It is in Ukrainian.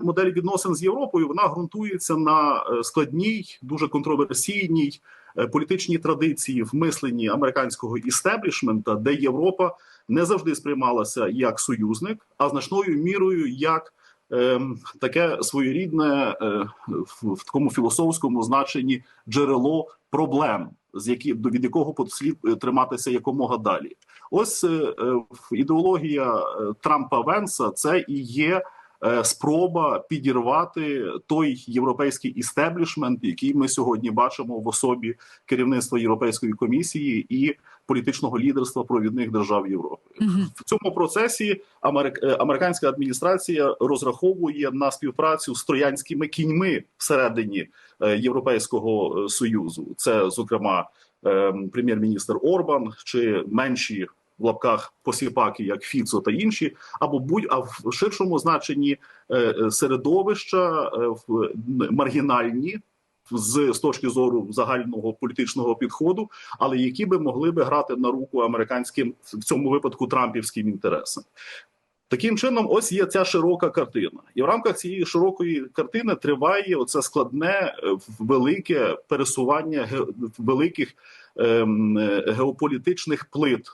модель відносин з Європою вона ґрунтується на е, складній, дуже контроверсійній е, політичній традиції в мисленні американського істеблішмента, де Європа не завжди сприймалася як союзник, а значною мірою як ем, таке своєрідне е, в, в такому філософському значенні джерело проблем, з які від якого слід е, триматися якомога далі. Ось е, е, ідеологія е, Трампа Венса це і є е, спроба підірвати той європейський істеблішмент, який ми сьогодні бачимо в особі керівництва Європейської комісії і політичного лідерства провідних держав Європи. Мгм. В цьому процесі америк... е, американська адміністрація розраховує на співпрацю з троянськими кіньми всередині е, Європейського е, союзу. Це, зокрема, е, прем'єр-міністр Орбан чи менші в лапках посіпаки, як Фіцо та інші, або будь а в ширшому значенні е, е, середовища е, маргінальні. З, з точки зору загального політичного підходу, але які би могли би грати на руку американським в цьому випадку трампівським інтересам. Таким чином, ось є ця широка картина, і в рамках цієї широкої картини триває оце складне велике пересування великих ем, геополітичних плит